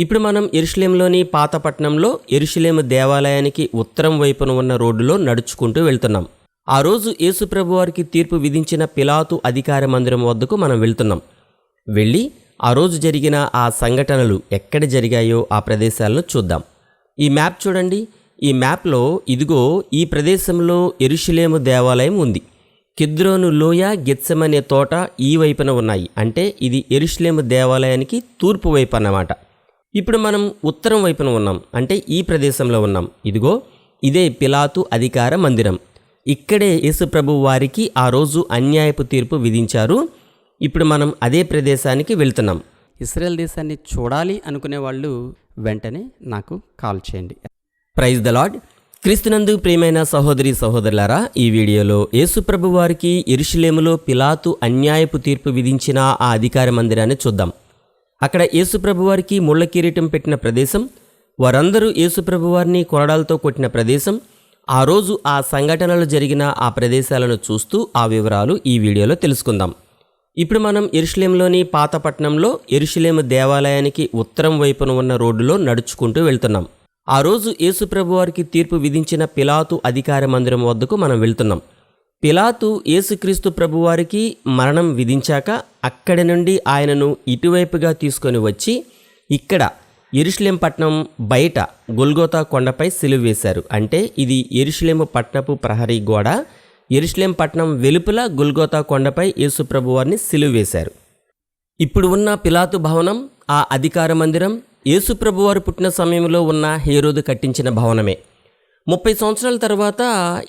ఇప్పుడు మనం ఎరుషలేంలోని పాతపట్నంలో ఎరుషులేము దేవాలయానికి ఉత్తరం వైపున ఉన్న రోడ్డులో నడుచుకుంటూ వెళ్తున్నాం. ఆ రోజు యేసుప్రభు వారికి తీర్పు విధించిన పిలాతు అధికార మందిరం వద్దకు మనం వెళ్తున్నాం. వెళ్ళి ఆ రోజు జరిగిన ఆ సంఘటనలు ఎక్కడ జరిగాయో ఆ ప్రదేశాలను చూద్దాం. ఈ మ్యాప్ చూడండి. ఈ మ్యాప్లో ఇదిగో ఈ ప్రదేశంలో ఎరుషులేము దేవాలయం ఉంది. కిద్రోను లోయ గెత్సమనే తోట ఈ వైపున ఉన్నాయి. అంటే ఇది ఎరుషులేము దేవాలయానికి తూర్పు వైపు అన్నమాట. ఇప్పుడు మనం ఉత్తరం వైపున ఉన్నాం. అంటే ఈ ప్రదేశంలో ఉన్నాం. ఇదిగో ఇదే పిలాతు అధికార మందిరం. ఇక్కడే యేసుప్రభు వారికి ఆ రోజు అన్యాయపు తీర్పు విధించారు. ఇప్పుడు మనం అదే ప్రదేశానికి వెళ్తున్నాం. ఇస్రాయల్ దేశాన్ని చూడాలి అనుకునే వాళ్ళు వెంటనే నాకు కాల్ చేయండి. ప్రైజ్ ద లాడ్ క్రీస్తునందు ప్రియమైన సహోదరి సహోదరులారా ఈ వీడియోలో యేసుప్రభు వారికి ఎరుషులేములో పిలాతు అన్యాయపు తీర్పు విధించిన ఆ అధికార మందిరాన్ని చూద్దాం. అక్కడ యేసుప్రభువారికి ముళ్ళ కిరీటం పెట్టిన ప్రదేశం వారందరూ యేసుప్రభువారిని కొరడాలతో కొట్టిన ప్రదేశం ఆ రోజు ఆ సంఘటనలు జరిగిన ఆ ప్రదేశాలను చూస్తూ ఆ వివరాలు ఈ వీడియోలో తెలుసుకుందాం. ఇప్పుడు మనం ఎరుషులేంలోని పాతపట్నంలో ఎరుషులేము దేవాలయానికి ఉత్తరం వైపున ఉన్న రోడ్డులో నడుచుకుంటూ వెళ్తున్నాం. ఆ రోజు యేసుప్రభు వారికి తీర్పు విధించిన పిలాతు అధికార మందిరం వద్దకు మనం వెళ్తున్నాం. పిలాతు యేసుక్రీస్తు ప్రభువారికి మరణం విధించాక అక్కడి నుండి ఆయనను ఇటువైపుగా తీసుకొని వచ్చి ఇక్కడ ఎరుషులేం పట్నం బయట గొల్గోతా కొండపై సిలువ వేశారు. అంటే ఇది ఎరుషులేము పట్నపు ప్రహరీ గోడ. ఎరుషులేం పట్నం వెలుపల గుల్గోతా కొండపై యేసుప్రభు వారిని సిలువ వేశారు. ఇప్పుడు ఉన్న పిలాతు భవనం ఆ అధికార మందిరం యేసుప్రభువారు పుట్టిన సమయంలో ఉన్న హేరోదు కట్టించిన భవనమే. ముప్పై సంవత్సరాల తర్వాత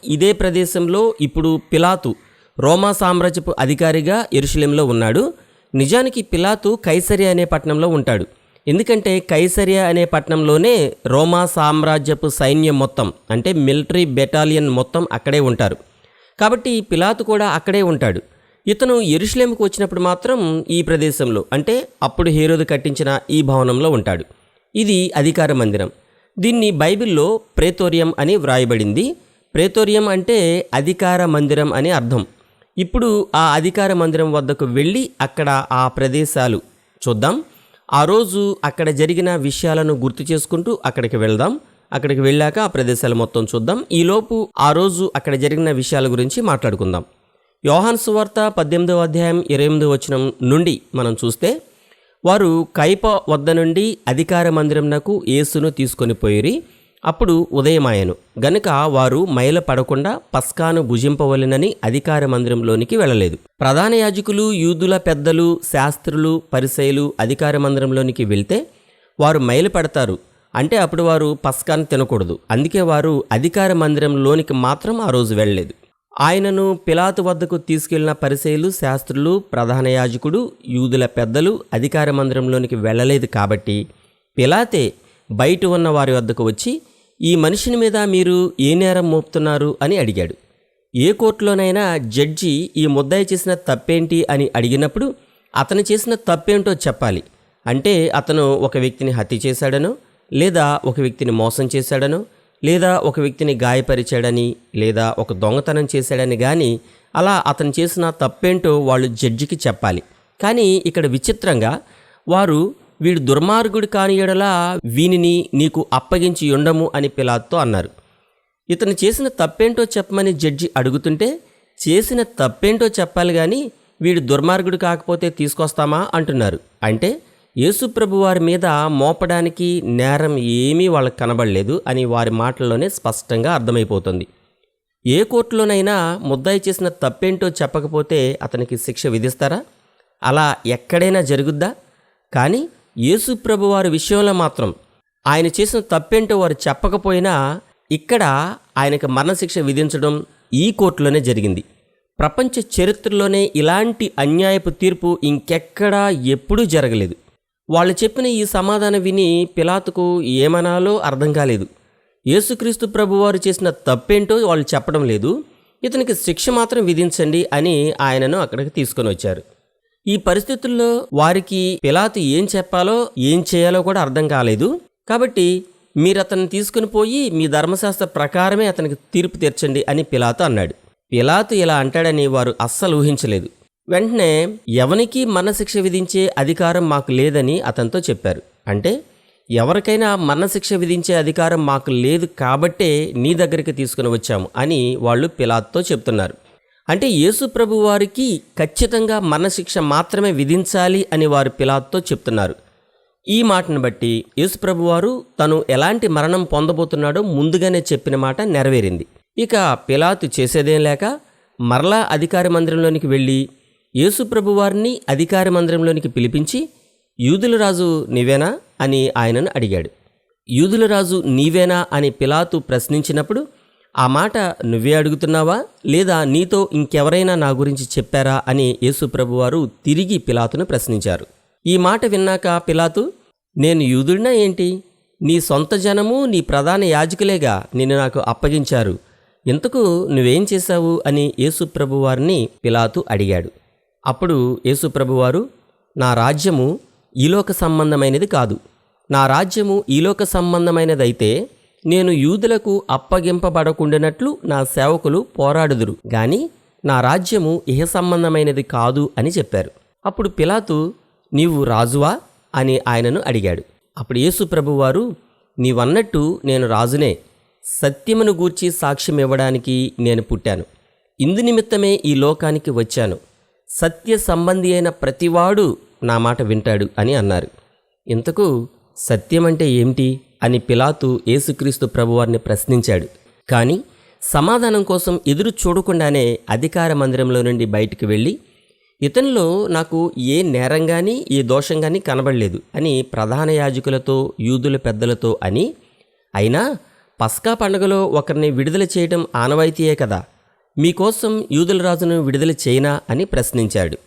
ఇదే ప్రదేశంలో ఇప్పుడు పిలాతు రోమా సామ్రాజ్యపు అధికారిగా ఎరుషలేంలో ఉన్నాడు. నిజానికి పిలాతు కైసరియా అనే పట్టణంలో ఉంటాడు. ఎందుకంటే కైసరియా అనే పట్టణంలోనే రోమా సామ్రాజ్యపు సైన్యం మొత్తం అంటే మిలిటరీ బెటాలియన్ మొత్తం అక్కడే ఉంటారు. కాబట్టి పిలాతు కూడా అక్కడే ఉంటాడు. ఇతను ఎరుషలేముకు వచ్చినప్పుడు మాత్రం ఈ ప్రదేశంలో అంటే అప్పుడు హీరోది కట్టించిన ఈ భవనంలో ఉంటాడు. ఇది అధికార మందిరం. దీన్ని బైబిల్లో ప్రేతోరియం అని వ్రాయబడింది. ప్రేతోరియం అంటే అధికార మందిరం అని అర్థం. ఇప్పుడు ఆ అధికార మందిరం వద్దకు వెళ్ళి అక్కడ ఆ ప్రదేశాలు చూద్దాం. ఆ రోజు అక్కడ జరిగిన విషయాలను గుర్తు చేసుకుంటూ అక్కడికి వెళ్దాం. అక్కడికి వెళ్ళాక ఆ ప్రదేశాలు మొత్తం చూద్దాం. ఈలోపు ఆ రోజు అక్కడ జరిగిన విషయాల గురించి మాట్లాడుకుందాం. యోహాన్ సువార్త పద్దెనిమిదవ అధ్యాయం ఇరవై ఎనిమిది వచనం నుండి మనం చూస్తే వారు కైప వద్ద నుండి అధికార మందిరంనకు యేసును తీసుకొని పోయిరి. అప్పుడు ఉదయమాయను. గనుక వారు మైల పడకుండా పస్కాను భుజింపవలెనని అధికార మందిరంలోనికి వెళ్ళలేదు. ప్రధాన యాజకులు యూదుల పెద్దలు శాస్త్రులు పరిసయులు అధికార మందిరంలోనికి వెళ్తే వారు మైలు పడతారు. అంటే అప్పుడు వారు పస్కాను తినకూడదు. అందుకే వారు అధికార మందిరంలోనికి మాత్రం ఆ రోజు వెళ్ళలేదు. ఆయనను పిలాతు వద్దకు తీసుకెళ్ళిన పరిశైలు శాస్త్రులు ప్రధాన యాజకుడు యూదుల పెద్దలు అధికార మందిరంలోనికి వెళ్ళలేదు కాబట్టి పిలాతే బయట ఉన్న వారి వద్దకు వచ్చి ఈ మనిషిని మీద మీరు ఏ నేరం మోపుతున్నారు? అని అడిగాడు. ఏ కోర్టులోనైనా జడ్జి ఈ ముద్దాయి చేసిన తప్పేంటి అని అడిగినప్పుడు అతను చేసిన తప్పేంటో చెప్పాలి. అంటే అతను ఒక వ్యక్తిని హత్య చేశాడనో లేదా ఒక వ్యక్తిని మోసం చేశాడనో లేదా ఒక వ్యక్తిని గాయపరిచాడని లేదా ఒక దొంగతనం చేశాడని కానీ అలా అతను చేసిన తప్పేంటో వాళ్ళు జడ్జికి చెప్పాలి. కానీ ఇక్కడ విచిత్రంగా వారు వీడు దుర్మార్గుడు కాని ఎడలా వీనిని నీకు అప్పగించి ఉండము అని పిలాత్తో అన్నారు. ఇతను చేసిన తప్పేంటో చెప్పమని జడ్జి అడుగుతుంటే చేసిన తప్పేంటో చెప్పాలి కానీ వీడు దుర్మార్గుడు కాకపోతే తీసుకొస్తామా అంటున్నారు. అంటే యేసుప్రభు వారి మీద మోపడానికి నేరం ఏమీ వాళ్ళకి కనబడలేదు అని వారి మాటల్లోనే స్పష్టంగా అర్థమైపోతుంది. ఏ కోర్టులోనైనా ముద్దాయి చేసిన తప్పేంటో చెప్పకపోతే అతనికి శిక్ష విధిస్తారా? అలా ఎక్కడైనా జరుగుద్దా? కానీ యేసుప్రభు వారి విషయంలో మాత్రం ఆయన చేసిన తప్పేంటో వారు చెప్పకపోయినా ఇక్కడ ఆయనకు మరణశిక్ష విధించడం ఈ కోర్టులోనే జరిగింది. ప్రపంచ చరిత్రలోనే ఇలాంటి అన్యాయపు తీర్పు ఇంకెక్కడా ఎప్పుడూ జరగలేదు. వాళ్ళు చెప్పిన ఈ సమాధానం విని పిలాతుకు ఏమనాలో అర్థం కాలేదు. యేసుక్రీస్తు ప్రభువారు చేసిన తప్పేంటో వాళ్ళు చెప్పడం లేదు. ఇతనికి శిక్ష మాత్రం విధించండి అని ఆయనను అక్కడికి తీసుకొని వచ్చారు. ఈ పరిస్థితుల్లో వారికి పిలాతు ఏం చెప్పాలో ఏం చేయాలో కూడా అర్థం కాలేదు. కాబట్టి మీరు అతన్ని తీసుకుని పోయి మీ ధర్మశాస్త్ర ప్రకారమే అతనికి తీర్పు తీర్చండి అని పిలాతు అన్నాడు. పిలాతు ఇలా అంటాడని వారు అస్సలు ఊహించలేదు. వెంటనే ఎవనికి మరణశిక్ష విధించే అధికారం మాకు లేదని అతనితో చెప్పారు. అంటే ఎవరికైనా మరణశిక్ష విధించే అధికారం మాకు లేదు కాబట్టే నీ దగ్గరికి తీసుకుని వచ్చాము అని వాళ్ళు పిలాత్తో చెప్తున్నారు. అంటే యేసు ప్రభు వారికి ఖచ్చితంగా మరణశిక్ష మాత్రమే విధించాలి అని వారు పిలాత్తో చెప్తున్నారు. ఈ మాటను బట్టి యేసుప్రభు వారు తను ఎలాంటి మరణం పొందబోతున్నాడో ముందుగానే చెప్పిన మాట నెరవేరింది. ఇక పిలాతు చేసేదేం లేక మరలా అధికార మందిరంలోనికి వెళ్ళి యేసుప్రభువారిని అధికార మందిరంలోనికి పిలిపించి యూదుల రాజు నీవేనా? అని ఆయనను అడిగాడు. యూదుల రాజు నీవేనా? అని పిలాతు ప్రశ్నించినప్పుడు ఆ మాట నువ్వే అడుగుతున్నావా? లేదా నీతో ఇంకెవరైనా నా గురించి చెప్పారా? అని యేసుప్రభువారు తిరిగి పిలాతును ప్రశ్నించారు. ఈ మాట విన్నాక పిలాతు నేను యూదుడినా ఏంటి? నీ సొంత జనము నీ ప్రధాన యాజకులేగా నిన్ను నాకు అప్పగించారు. ఇంతకు నువ్వేం చేశావు? అని యేసుప్రభు వారిని పిలాతు అడిగాడు. అప్పుడు యేసుప్రభువారు నా రాజ్యము ఈలోక సంబంధమైనది కాదు. నా రాజ్యము ఈలోక సంబంధమైనదైతే నేను యూదులకు అప్పగింపబడకుండినట్లు నా సేవకులు పోరాడుదురు. గాని నా రాజ్యము ఇహ సంబంధమైనది కాదు అని చెప్పారు. అప్పుడు పిలాతు నీవు రాజువా? అని ఆయనను అడిగాడు. అప్పుడు యేసు ప్రభువారు నీవన్నట్టు నేను రాజునే. సత్యమును గూర్చి సాక్ష్యం ఇవ్వడానికి నేను పుట్టాను. ఇందు నిమిత్తమే ఈ లోకానికి వచ్చాను. సత్య సంబంధి అయిన ప్రతివాడు నా మాట వింటాడు అని అన్నారు. ఇంతకు సత్యం అంటే ఏమిటి? అని పిలాతు యేసుక్రీస్తు ప్రభువారిని ప్రశ్నించాడు. కానీ సమాధానం కోసం ఎదురు చూడకుండానే అధికార మందిరంలో నుండి బయటికి వెళ్ళి ఇతనిలో నాకు ఏ నేరం కానీ ఏ దోషం కానీ కనబడలేదు అని ప్రధాన యాజకులతో యూదుల పెద్దలతో అని అయినా పస్కా పండుగలో ఒకరిని విడుదల చేయడం ఆనవాయితీయే కదా. మీకోసం యూదుల రాజును విడుదల చేయనా అని ప్రశ్నించాడు.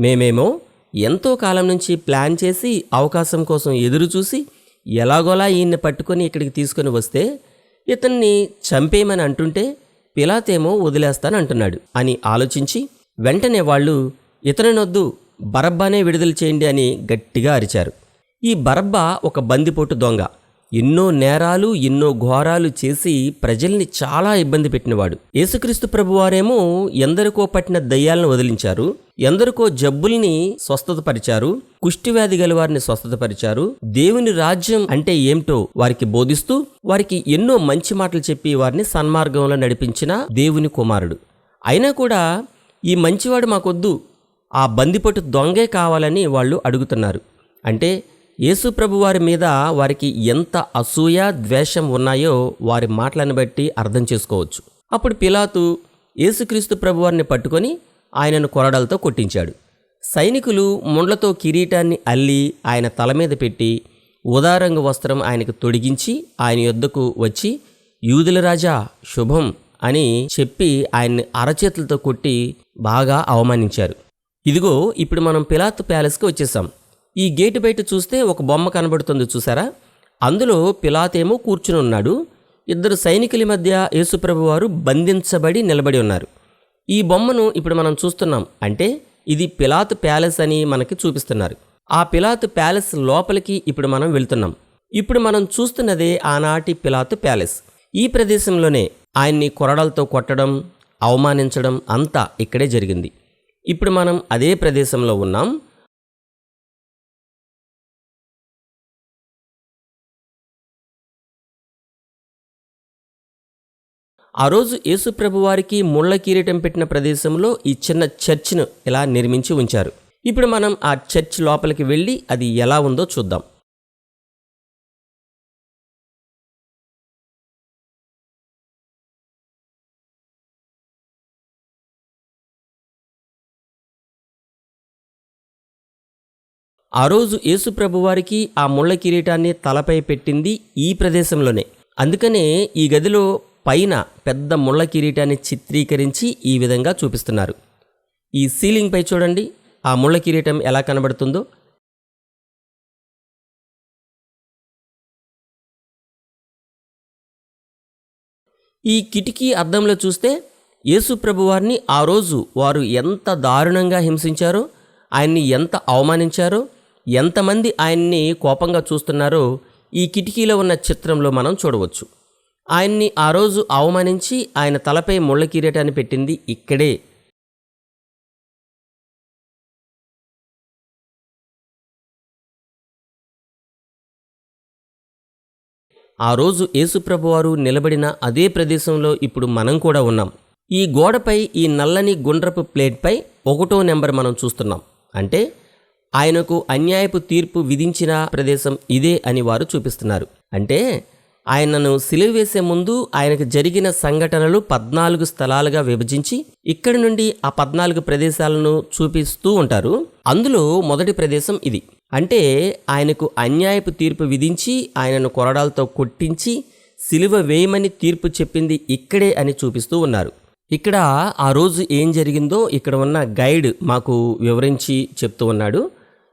మేమేమో ఎంతో కాలం నుంచి ప్లాన్ చేసి అవకాశం కోసం ఎదురు చూసి ఎలాగోలా ఈయన్ని పట్టుకొని ఇక్కడికి తీసుకొని వస్తే ఇతన్ని చంపేయమని అంటుంటే పిలాతేమో వదిలేస్తానంటున్నాడు అని ఆలోచించి వెంటనే వాళ్ళు ఇతనినొద్దు బరబ్బానే విడుదల చేయండి అని గట్టిగా అరిచారు. ఈ బరబ్బా ఒక బందిపోటు దొంగ. ఎన్నో నేరాలు ఎన్నో ఘోరాలు చేసి ప్రజల్ని చాలా ఇబ్బంది పెట్టినవాడు. యేసుక్రీస్తు ప్రభువారేమో ఎందరికో పట్టిన దయ్యాలను వదిలించారు ఎందరికో జబ్బుల్ని స్వస్థతపరిచారు కుష్టివ్యాధి గల వారిని స్వస్థతపరిచారు. దేవుని రాజ్యం అంటే ఏమిటో వారికి బోధిస్తూ వారికి ఎన్నో మంచి మాటలు చెప్పి వారిని సన్మార్గంలో నడిపించిన దేవుని కుమారుడు. అయినా కూడా ఈ మంచివాడు మాకొద్దు ఆ బందిపట్టు దొంగే కావాలని వాళ్ళు అడుగుతున్నారు. అంటే యేసుప్రభు వారి మీద వారికి ఎంత అసూయ ద్వేషం ఉన్నాయో వారి మాటలను బట్టి అర్థం చేసుకోవచ్చు. అప్పుడు పిలాతు యేసుక్రీస్తు ప్రభువారిని పట్టుకొని ఆయనను కొరడలతో కొట్టించాడు. సైనికులు ముండ్లతో కిరీటాన్ని అల్లి ఆయన తల మీద పెట్టి ఉదారంగు వస్త్రం ఆయనకు తొడిగించి ఆయన యొద్దకు వచ్చి యూదుల రాజా శుభం అని చెప్పి ఆయన్ని అరచేతులతో కొట్టి బాగా అవమానించారు. ఇదిగో ఇప్పుడు మనం పిలాత్ ప్యాలెస్కి వచ్చేసాం. ఈ గేటు బయట చూస్తే ఒక బొమ్మ కనబడుతుంది చూసారా? అందులో పిలాతేమో కూర్చుని ఉన్నాడు. ఇద్దరు సైనికుల మధ్య యేసుప్రభు వారు బంధించబడి నిలబడి ఉన్నారు. ఈ బొమ్మను ఇప్పుడు మనం చూస్తున్నాం. అంటే ఇది పిలాత్ ప్యాలెస్ అని మనకి చూపిస్తున్నారు. ఆ పిలాత్ ప్యాలెస్ లోపలికి ఇప్పుడు మనం వెళ్తున్నాం. ఇప్పుడు మనం చూస్తున్నదే ఆనాటి పిలాత్ ప్యాలెస్. ఈ ప్రదేశంలోనే ఆయన్ని కొరడలతో కొట్టడం అవమానించడం అంతా ఇక్కడే జరిగింది. ఇప్పుడు మనం అదే ప్రదేశంలో ఉన్నాం. ఆ రోజు యేసుప్రభు వారికి ముళ్ళ కిరీటం పెట్టిన ప్రదేశంలో ఈ చిన్న చర్చ్ను ఇలా నిర్మించి ఉంచారు. ఇప్పుడు మనం ఆ చర్చ్ లోపలికి వెళ్ళి అది ఎలా ఉందో చూద్దాం. ఆ రోజు యేసుప్రభు వారికి ఆ ముళ్ళ కిరీటాన్ని తలపై పెట్టింది ఈ ప్రదేశంలోనే. అందుకనే ఈ గదిలో పైన పెద్ద ముళ్ళ కిరీటాన్ని చిత్రీకరించి ఈ విధంగా చూపిస్తున్నారు. ఈ సీలింగ్ పై చూడండి. ఆ ముళ్ళ కిరీటం ఎలా కనబడుతుందో. ఈ కిటికీ అద్దంలో చూస్తే యేసు ప్రభువారిని ఆ రోజు వారు ఎంత దారుణంగా హింసించారో ఆయన్ని ఎంత అవమానించారో ఎంతమంది ఆయన్ని కోపంగా చూస్తున్నారో ఈ కిటికీలో ఉన్న చిత్రంలో మనం చూడవచ్చు. ఆయన్ని ఆ రోజు అవమానించి ఆయన తలపై ముళ్ళ కిరీటాన్ని పెట్టింది ఇక్కడే. ఆ రోజు యేసుప్రభువారు నిలబడిన అదే ప్రదేశంలో ఇప్పుడు మనం కూడా ఉన్నాం. ఈ గోడపై ఈ నల్లని గుండ్రపు ప్లేట్పై ఒకటో నెంబర్ మనం చూస్తున్నాం. అంటే ఆయనకు అన్యాయపు తీర్పు విధించిన ప్రదేశం ఇదే అని వారు చూపిస్తున్నారు. అంటే ఆయనను సిలువ వేసే ముందు ఆయనకు జరిగిన సంఘటనలు పద్నాలుగు స్థలాలుగా విభజించి ఇక్కడి నుండి ఆ పద్నాలుగు ప్రదేశాలను చూపిస్తూ ఉంటారు. అందులో మొదటి ప్రదేశం ఇది. అంటే ఆయనకు అన్యాయపు తీర్పు విధించి ఆయనను కొరడాలతో కొట్టించి సిలువ వేయమని తీర్పు చెప్పింది ఇక్కడే అని చూపిస్తూ ఉన్నారు. ఇక్కడ ఆ రోజు ఏం జరిగిందో ఇక్కడ ఉన్న గైడ్ మాకు వివరించి చెప్తూ ఉన్నాడు.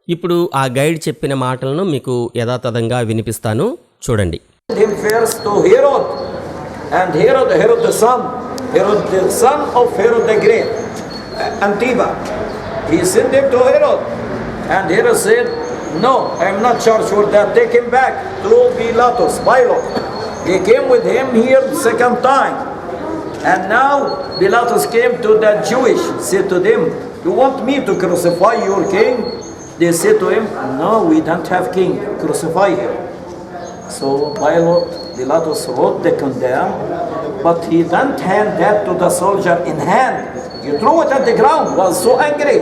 ఇప్పుడు ఆ గైడ్ చెప్పిన మాటలను మీకు యథాతథంగా వినిపిస్తాను. చూడండి. Him first to Herod, and Herod, Herod the son, Herod the son of Herod the Great, Antiba. He sent him to Herod, and Herod said, No, I am not charged for that. Take him back to Pilatus, Pilate. He came with him here second time. And now Pilatus came to the Jewish, said to them, You want me to crucify your king? They said to him, No, we don't have king. Crucify him. So Pilate, Pilatus wrote the condemn, but he didn't hand that to the soldier in hand. He threw it at the ground, was so angry.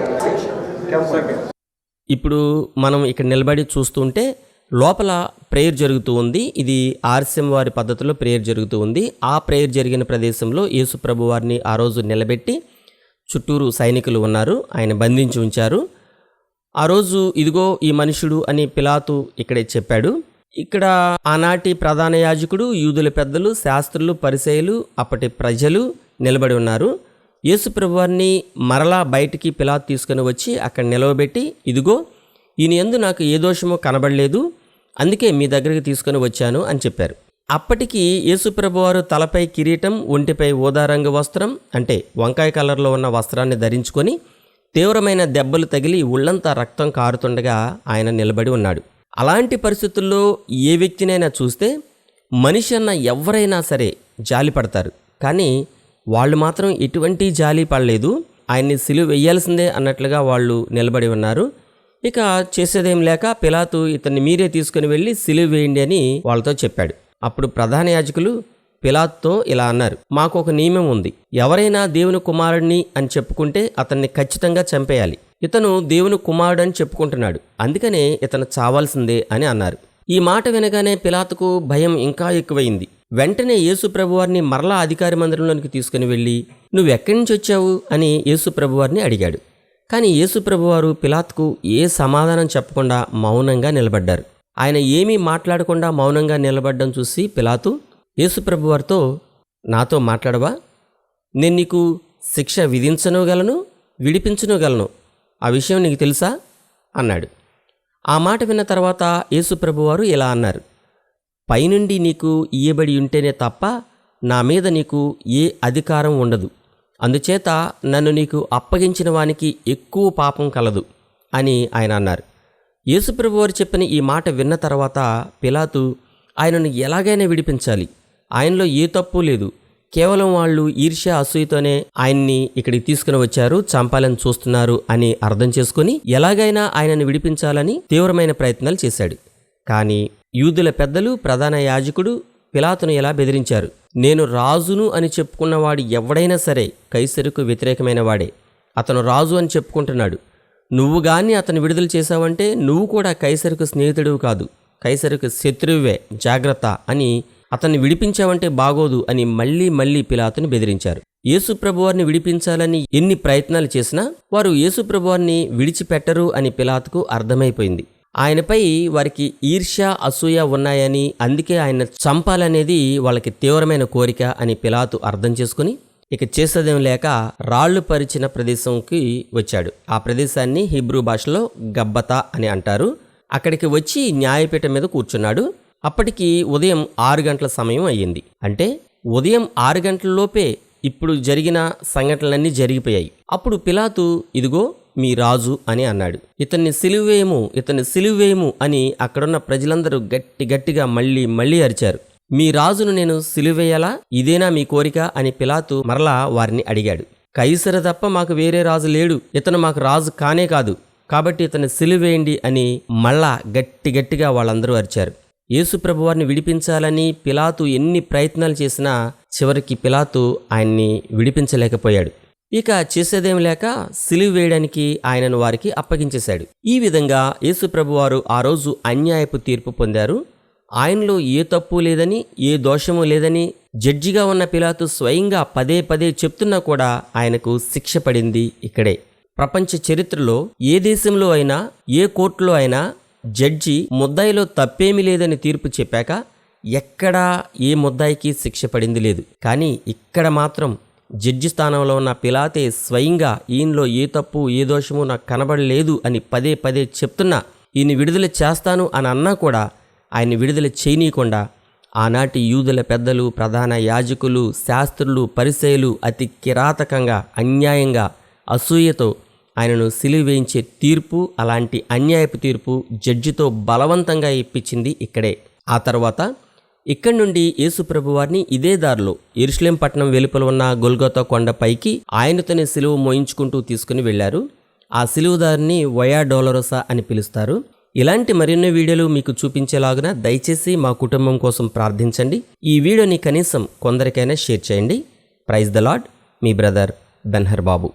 ఇప్పుడు మనం ఇక్కడ నిలబడి చూస్తుంటే లోపల prayer జరుగుతూ ఉంది. ఇది RCM వారి పద్ధతిలో ప్రేయర్ జరుగుతూ ఉంది. ఆ ప్రేయర్ జరిగిన ప్రదేశంలో యేసుప్రభు వారిని ఆ రోజు నిలబెట్టి చుట్టూరు సైనికులు ఉన్నారు. ఆయన బంధించి ఉంచారు. ఆ రోజు ఇదిగో ఈ మనుషుడు అని పిలాతు ఇక్కడే చెప్పాడు. ఇక్కడ ఆనాటి ప్రధాన యాజకుడు యూదుల పెద్దలు శాస్త్రులు పరిచయులు అప్పటి ప్రజలు నిలబడి ఉన్నారు. యేసుప్రభువారిని మరలా బయటికి పిలా తీసుకుని వచ్చి అక్కడ నిలవబెట్టి ఇదిగో ఈయన ఎందు నాకు ఏ దోషమో కనబడలేదు అందుకే మీ దగ్గరికి తీసుకొని వచ్చాను అని చెప్పారు. అప్పటికి యేసుప్రభువారు తలపై కిరీటం ఒంటిపై ఊదారంగు వస్త్రం అంటే వంకాయ కలర్లో ఉన్న వస్త్రాన్ని ధరించుకొని తీవ్రమైన దెబ్బలు తగిలి ఉళ్ళంతా రక్తం కారుతుండగా ఆయన నిలబడి ఉన్నాడు. అలాంటి పరిస్థితుల్లో ఏ వ్యక్తినైనా చూస్తే మనిషి అన్న ఎవరైనా సరే జాలి పడతారు. కానీ వాళ్ళు మాత్రం ఎటువంటి జాలి పడలేదు. ఆయన్ని సిలువ వేయాల్సిందే అన్నట్లుగా వాళ్ళు నిలబడి ఉన్నారు. ఇక చేసేదేం లేక పిలాతు ఇతన్ని మీరే తీసుకుని వెళ్ళి సిలువ వేయండి అని వాళ్ళతో చెప్పాడు. అప్పుడు ప్రధాన యాజకులు పిలాత్తో ఇలా అన్నారు. మాకు ఒక నియమం ఉంది. ఎవరైనా దేవుని కుమారుడిని అని చెప్పుకుంటే అతన్ని ఖచ్చితంగా చంపేయాలి. ఇతను దేవుని కుమారుడు అని చెప్పుకుంటున్నాడు. అందుకనే ఇతను చావాల్సిందే అని అన్నారు. ఈ మాట వినగానే పిలాతుకు భయం ఇంకా ఎక్కువైంది. వెంటనే యేసు ప్రభువారిని మరలా అధికారి మందిరంలోనికి తీసుకుని వెళ్ళి నువ్వు ఎక్కడి నుంచి వచ్చావు? అని యేసు ప్రభువారిని అడిగాడు. కానీ యేసు ప్రభువారు పిలాత్కు ఏ సమాధానం చెప్పకుండా మౌనంగా నిలబడ్డారు. ఆయన ఏమీ మాట్లాడకుండా మౌనంగా నిలబడ్డం చూసి పిలాతు యేసు ప్రభువారితో నాతో మాట్లాడవా? నేను నీకు శిక్ష విధించను గలను విడిపించను గలను ఆ విషయం నీకు తెలుసా? అన్నాడు. ఆ మాట విన్న తర్వాత యేసుప్రభువారు ఇలా అన్నారు. పైనుండి నీకు ఇయ్యబడి ఉంటేనే తప్ప నా మీద నీకు ఏ అధికారం ఉండదు. అందుచేత నన్ను నీకు అప్పగించిన వానికి ఎక్కువ పాపం కలదు అని ఆయన అన్నారు. యేసుప్రభువారు చెప్పిన ఈ మాట విన్న తర్వాత పిలాతు ఆయనను ఎలాగైనా విడిపించాలి. ఆయనలో ఏ తప్పు లేదు. కేవలం వాళ్ళు ఈర్ష్య అసూయతోనే ఆయన్ని ఇక్కడికి తీసుకుని వచ్చారు. చంపాలని చూస్తున్నారు అని అర్థం చేసుకుని ఎలాగైనా ఆయనను విడిపించాలని తీవ్రమైన ప్రయత్నాలు చేశాడు. కానీ యూదుల పెద్దలు ప్రధాన యాజకుడు పిలాతును ఎలా బెదిరించారు? నేను రాజును అని చెప్పుకున్నవాడు ఎవడైనా సరే కైసరుకు వ్యతిరేకమైన వాడే. అతను రాజు అని చెప్పుకుంటున్నాడు. నువ్వు గాని అతను విడుదల చేశావంటే నువ్వు కూడా కైసరుకు స్నేహితుడు కాదు. కైసరుకు శత్రువే. జాగ్రత్త అని అతన్ని విడిపించావంటే బాగోదు అని మళ్ళీ మళ్ళీ పిలాతును బెదిరించారు. యేసుప్రభువారిని విడిపించాలని ఎన్ని ప్రయత్నాలు చేసినా వారు యేసుప్రభువారిని విడిచిపెట్టరు అని పిలాతుకు అర్థమైపోయింది. ఆయనపై వారికి ఈర్ష్య అసూయ ఉన్నాయని అందుకే ఆయన చంపాలనేది వాళ్ళకి తీవ్రమైన కోరిక అని పిలాతు అర్థం చేసుకుని ఇక చేసేదేం లేక రాళ్ళు పరిచిన ప్రదేశంకి వచ్చాడు. ఆ ప్రదేశాన్ని హిబ్రూ భాషలో గబ్బత అని అంటారు. అక్కడికి వచ్చి న్యాయపీఠం మీద కూర్చున్నాడు. అప్పటికి ఉదయం ఆరు గంటల సమయం అయ్యింది. అంటే ఉదయం ఆరు గంటలలోపే ఇప్పుడు జరిగిన సంఘటనలన్నీ జరిగిపోయాయి. అప్పుడు పిలాతు ఇదిగో మీ రాజు అని అన్నాడు. ఇతన్ని సిలువేయము ఇతన్ని సిలువేయము అని అక్కడున్న ప్రజలందరూ గట్టి గట్టిగా మళ్ళీ మళ్ళీ అరిచారు. మీ రాజును నేను సిలువేయాలా? ఇదేనా మీ కోరిక? అని పిలాతు మరలా వారిని అడిగాడు. కైసర తప్ప మాకు వేరే రాజు లేడు. ఇతను మాకు రాజు కానే కాదు. కాబట్టి ఇతను సిలువేయండి అని మళ్ళా గట్టి గట్టిగా వాళ్ళందరూ అరిచారు. యేసుప్రభువారిని విడిపించాలని పిలాతు ఎన్ని ప్రయత్నాలు చేసినా చివరికి పిలాతు ఆయన్ని విడిపించలేకపోయాడు. ఇక చేసేదేం లేక సిలువ వేయడానికి ఆయనను వారికి అప్పగించేశాడు. ఈ విధంగా యేసుప్రభువారు ఆ రోజు అన్యాయపు తీర్పు పొందారు. ఆయనలో ఏ తప్పు లేదని ఏ దోషము లేదని జడ్జిగా ఉన్న పిలాతు స్వయంగా పదే పదే చెప్తున్నా కూడా ఆయనకు శిక్ష పడింది ఇక్కడే. ప్రపంచ చరిత్రలో ఏ దేశంలో అయినా ఏ కోర్టులో అయినా జడ్జి ముద్దాయిలో తప్పేమీ లేదని తీర్పు చెప్పాక ఎక్కడా ఏ ముద్దాయికి శిక్ష పడింది లేదు. కానీ ఇక్కడ మాత్రం జడ్జి స్థానంలో ఉన్న పిలాతే స్వయంగా ఈయనలో ఏ తప్పు ఏ దోషము నాకు కనబడలేదు అని పదే పదే చెప్తున్నా ఈయన విడుదల చేస్తాను అని అన్నా కూడా ఆయన విడుదల చేయనీయకుండా ఆనాటి యూదుల పెద్దలు ప్రధాన యాజకులు శాస్త్రులు పరిచయులు అతి కిరాతకంగా అన్యాయంగా అసూయతో ఆయనను సిలువ వేయించే తీర్పు అలాంటి అన్యాయపు తీర్పు జడ్జితో బలవంతంగా ఇప్పించింది ఇక్కడే. ఆ తర్వాత ఇక్కడి నుండి యేసుప్రభు వారిని ఇదే దారిలో ఇరుషులేం పట్టణం వెలుపల ఉన్న గొల్గొతా కొండపైకి ఆయనతోనే సిలువ మోయించుకుంటూ తీసుకుని వెళ్ళారు ఆ సిలువదారిని వయా డోలరోసా అని పిలుస్తారు. ఇలాంటి మరిన్ని వీడియోలు మీకు చూపించేలాగున దయచేసి మా కుటుంబం కోసం ప్రార్థించండి. ఈ వీడియోని కనీసం కొందరికైనా షేర్ చేయండి. ప్రైజ్ ద లాడ్ మీ బ్రదర్ బెన్హర్ బాబు